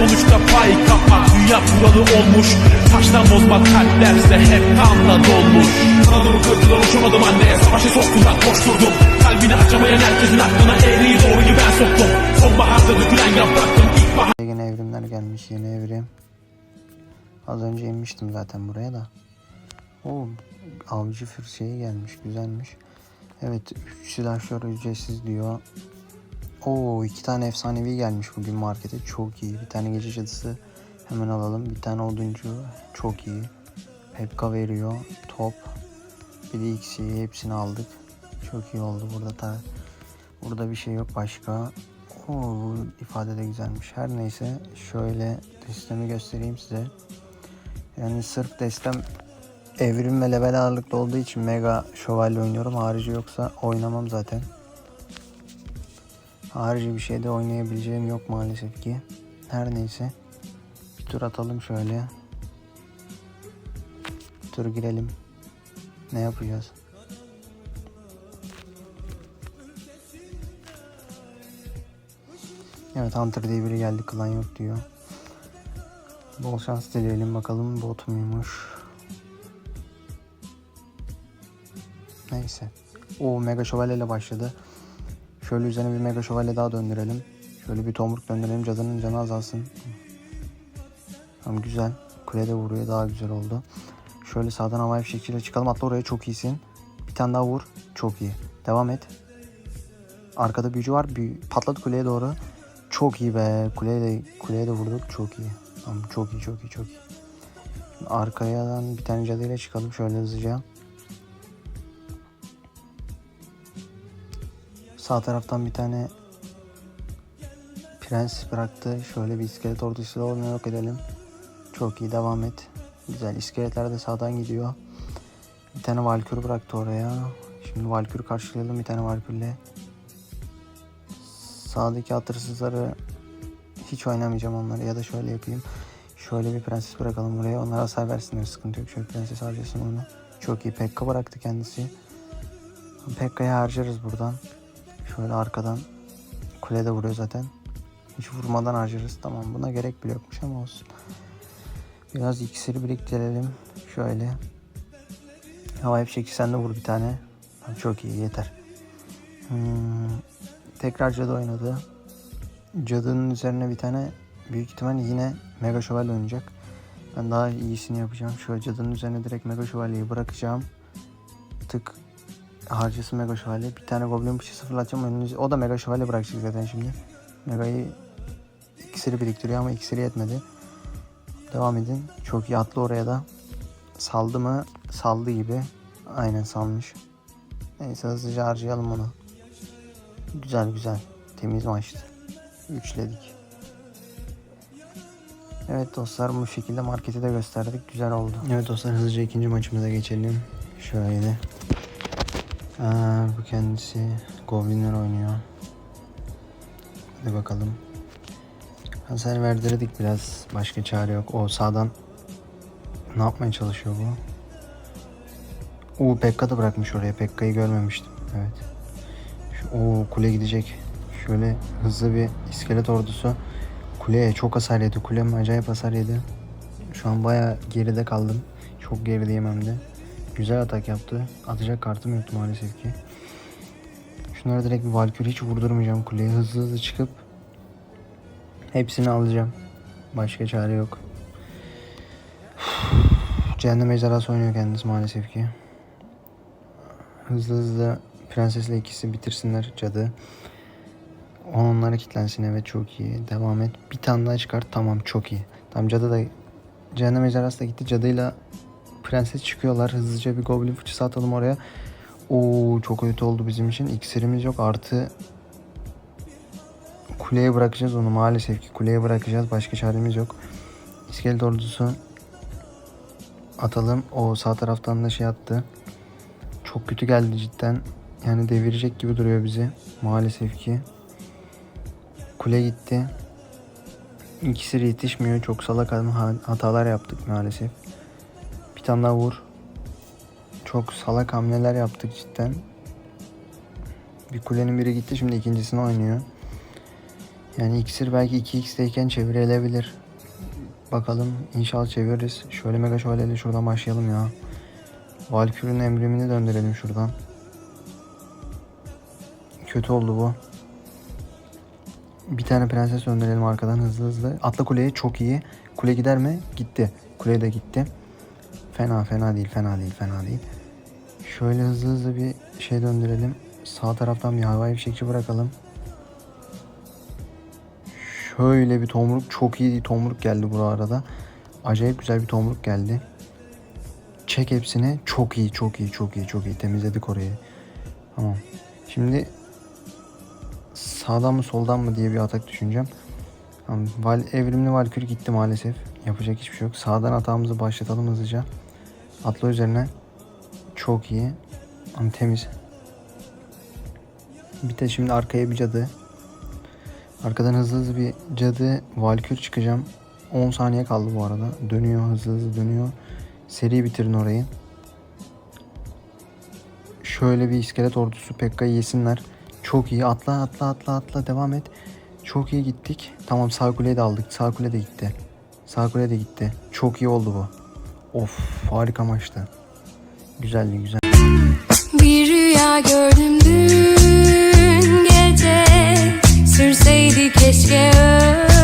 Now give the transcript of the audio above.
sonuçta pay kapat Dünya kuralı olmuş Taştan bozma kalplerse hep kanla dolmuş Kanadımı kırdılar uçamadım anne Savaşı soktular koşturdum Kalbini açamayan herkesin aklına eğriyi doğruyu ben soktum Sonbaharda dökülen yapraktım ilkbahar Yine evrimler gelmiş yeni evrim. Az önce inmiştim zaten buraya da. O avcı fır şeyi gelmiş güzelmiş. Evet 3 silahşör ücretsiz diyor. Oo iki tane efsanevi gelmiş bugün markete çok iyi. Bir tane gece cadısı hemen alalım. Bir tane oduncu çok iyi. Pekka veriyor. Top. Bir de X'i hepsini aldık. Çok iyi oldu burada da. Burada bir şey yok başka. Oo, bu ifade de güzelmiş. Her neyse şöyle destemi göstereyim size. Yani sırf destem evrim ve level ağırlıklı olduğu için mega şövalye oynuyorum. Harici yoksa oynamam zaten. Harici bir şeyde oynayabileceğim yok maalesef ki. Her neyse. Bir tur atalım şöyle. Bir tur girelim. Ne yapacağız? Evet Hunter diye biri geldi klan yok diyor. Bol şans dileyelim bakalım bot muymuş. Neyse. O mega şövalye ile başladı. Şöyle üzerine bir mega şövalye daha döndürelim. Şöyle bir tomruk döndürelim cadının canı azalsın. Tamam güzel. Kulede vuruyor daha güzel oldu. Şöyle sağdan havai fişekçiyle çıkalım. Atla oraya çok iyisin. Bir tane daha vur. Çok iyi. Devam et. Arkada büyücü var. Büyü... Patladı kuleye doğru. Çok iyi be. Kuleye de, kuleye de vurduk. Çok iyi. Tamam, çok iyi çok iyi çok iyi. Şimdi arkadan bir tane cadıyla çıkalım şöyle hızlıca. Sağ taraftan bir tane prens bıraktı. Şöyle bir iskelet ordusuyla onu yok edelim. Çok iyi devam et. Güzel iskeletler de sağdan gidiyor. Bir tane valkür bıraktı oraya. Şimdi valkürü karşılayalım bir tane valkürle. Sağdaki hatırsızları hiç oynamayacağım onları ya da şöyle yapayım. Şöyle bir prenses bırakalım buraya. Onlara hasar versinler sıkıntı yok. Şöyle prenses harcasın onu. Çok iyi. Pekka bıraktı kendisi. Pekka'yı harcarız buradan. Şöyle arkadan. Kulede vuruyor zaten. Hiç vurmadan harcarız. Tamam buna gerek bile yokmuş ama olsun. Biraz iksiri biriktirelim. Şöyle. Havai fişekçi sen de vur bir tane. Çok iyi yeter. Hmm, tekrar cadı oynadı. Cadının üzerine bir tane büyük ihtimal yine Mega Şövalye oynayacak. Ben daha iyisini yapacağım. Şöyle cadının üzerine direkt Mega Şövalye'yi bırakacağım. Tık harcası Mega Şövalye. Bir tane Goblin Bıçısı fırlatacağım. Önünüze... O da Mega Şövalye bırakacak zaten şimdi. Mega'yı iksiri biriktiriyor ama iksiri yetmedi. Devam edin. Çok iyi atlı oraya da. Saldı mı? Saldı gibi. Aynen salmış. Neyse hızlıca harcayalım onu. Güzel güzel. Temiz maçtı. Üçledik. Evet dostlar bu şekilde marketi de gösterdik. Güzel oldu. Evet dostlar hızlıca ikinci maçımıza geçelim. Şöyle. Aa, bu kendisi Goblinler oynuyor. Hadi bakalım. Hasar verdirdik biraz. Başka çare yok. O sağdan ne yapmaya çalışıyor bu? Oo Pekka da bırakmış oraya. Pekka'yı görmemiştim. Evet. Şu, oo kule gidecek. Şöyle hızlı bir iskelet ordusu. Kuleye çok hasar yedi. Kulem acayip hasar yedi. Şu an baya geride kaldım. Çok gerideyim hem de. Güzel atak yaptı. Atacak kartım yoktu maalesef ki. Şunları direkt bir Valkyrie hiç vurdurmayacağım kuleye. Hızlı hızlı çıkıp hepsini alacağım. Başka çare yok. Cehennem ejderhası oynuyor kendisi maalesef ki. Hızlı hızlı prensesle ikisi bitirsinler cadı. Onlara kilitlensin evet çok iyi. Devam et. Bir tane daha çıkart. Tamam çok iyi. Tamam cadı da Cehennem ejderhası da gitti. Cadıyla prenses çıkıyorlar. Hızlıca bir goblin fıçısı atalım oraya. Oo çok kötü oldu bizim için. İksirimiz yok. Artı kuleye bırakacağız onu maalesef ki. Kuleye bırakacağız. Başka çaremiz yok. İskelet ordusu atalım. O sağ taraftan da şey attı. Çok kötü geldi cidden. Yani devirecek gibi duruyor bizi. Maalesef ki. Kule gitti. İkisi yetişmiyor. Çok salak hatalar yaptık maalesef. Bir tane daha vur. Çok salak hamleler yaptık cidden. Bir kulenin biri gitti. Şimdi ikincisini oynuyor. Yani iksir belki 2x'teyken çevirilebilir. Bakalım inşallah çeviririz. Şöyle mega şöyle şuradan başlayalım ya. Valkyrie'nin emrimini döndürelim şuradan. Kötü oldu bu. Bir tane prenses gönderelim arkadan hızlı hızlı. Atla kuleye çok iyi. Kule gider mi? Gitti. Kule de gitti. Fena fena değil fena değil fena değil. Şöyle hızlı hızlı bir şey döndürelim. Sağ taraftan bir havai fişekçi bırakalım. Şöyle bir tomruk çok iyi bir tomruk geldi bu arada. Acayip güzel bir tomruk geldi. Çek hepsini. Çok iyi çok iyi çok iyi çok iyi temizledik orayı. Tamam. Şimdi sağdan mı soldan mı diye bir atak düşüneceğim. Val, evrimli Valkür gitti maalesef. Yapacak hiçbir şey yok. Sağdan atağımızı başlatalım hızlıca. Atla üzerine. Çok iyi. Ama temiz. Bir de şimdi arkaya bir cadı. Arkadan hızlı hızlı bir cadı Valkür çıkacağım. 10 saniye kaldı bu arada. Dönüyor hızlı hızlı dönüyor. Seri bitirin orayı. Şöyle bir iskelet ordusu Pekka'yı yesinler. Çok iyi. Atla atla atla atla devam et. Çok iyi gittik. Tamam sağ kuleyi de aldık. Sağ kule de gitti. Sağ kule de gitti. Çok iyi oldu bu. Of harika maçtı. Güzeldi güzel. Bir rüya gördüm dün gece Sürseydi keşke öyle